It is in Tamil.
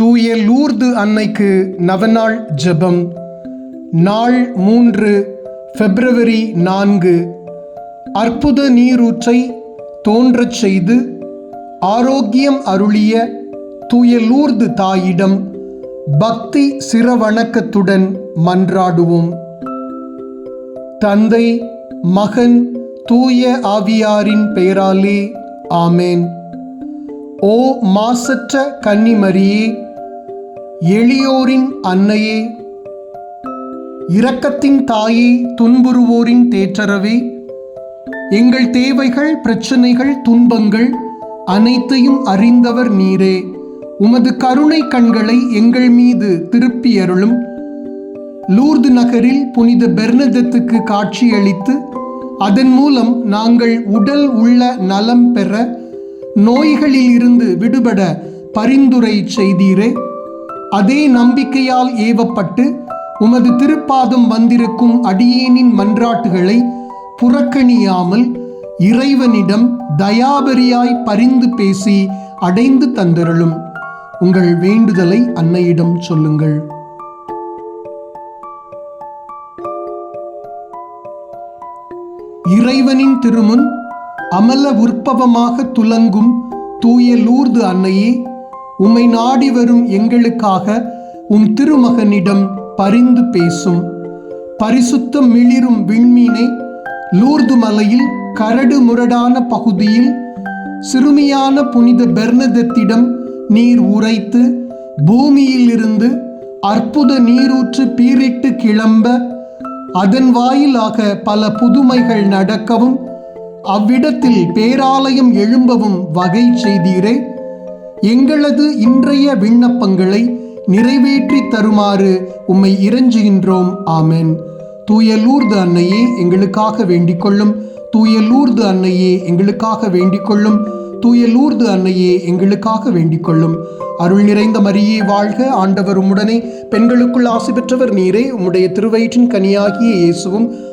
தூய லூர்து அன்னைக்கு நவநாள் ஜெபம். நாள் மூன்று பிப்ரவரி நான்கு. அற்புத நீரூற்றை தோன்றச் செய்து ஆரோக்கியம் அருளிய தூய லூர்து தாயிடம் பக்தி சிரவணக்கத்துடன் மன்றாடுவோம். தந்தை மகன் தூய ஆவியாரின் பெயராலே ஆமேன். ஓ மாசற்ற கன்னிமரியே எளியோரின் அன்னையே. இரக்கத்தின் தாயே துன்புறுவோரின் தேற்றரவே எங்கள் தேவைகள் பிரச்சனைகள் துன்பங்கள் அனைத்தையும் அறிந்தவர் நீரே. உமது கருணை கண்களை எங்கள் மீது திருப்பி அருளும் லூர்து நகரில் புனித பெர்னதத்துக்கு காட்சியளித்து அதன் மூலம் நாங்கள் உடல் உள்ள நலம் பெற நோய்களில் இருந்து விடுபட பரிந்துரை செய்தீரே. அதே நம்பிக்கையால் ஏவப்பட்டு உமது திருப்பாதம் வந்திருக்கும் அடியேனின் மன்றாட்டுகளை புறக்கணியாமல் இறைவனிடம் தயாபரியாய் பரிந்து பேசி அடைந்து தந்தருளும். உங்கள் வேண்டுதலை அன்னையிடம் சொல்லுங்கள். இறைவனின் திருமுன் அமல உற்பவமாக துலங்கும் தூய லூர்து அன்னையே உம்மை நாடி வரும் எங்களுக்காக உம் திருமகனிடம் பரிந்து பேசும். பரிசுத்தம் மிளிரும் விண்மீனை லூர்து மலையில் கரடு முரடான பகுதியில் சிறுமியான புனித பெர்னதத்திடம் நீர் உரைத்து பூமியிலிருந்து அற்புத நீரூற்று பீரிட்டு கிளம்ப அதன் வாயிலாக பல புதுமைகள் நடக்கவும் அவ்விடத்தில் பேராலயம் எழும்பவும் வகை செய்தீரே. எங்களது இன்றைய விண்ணப்பங்களை நிறைவேற்றி தருமாறு உம்மை இறைஞ்சுகின்றோம் ஆமென். தூயலூர்து அன்னையே எங்களுக்காக வேண்டிக் கொள்ளும் தூயலூர்து அன்னையே எங்களுக்காக வேண்டிக் கொள்ளும் தூயலூர்து அன்னையே எங்களுக்காக வேண்டிக் கொள்ளும் அருள் நிறைந்த மரியே வாழ்க ஆண்டவர் உம்முடனே. பெண்களுக்குள் ஆசை பெற்றவர் நீரே. உம்முடைய திருவயிற்றின் கனியாகிய இயேசுவும்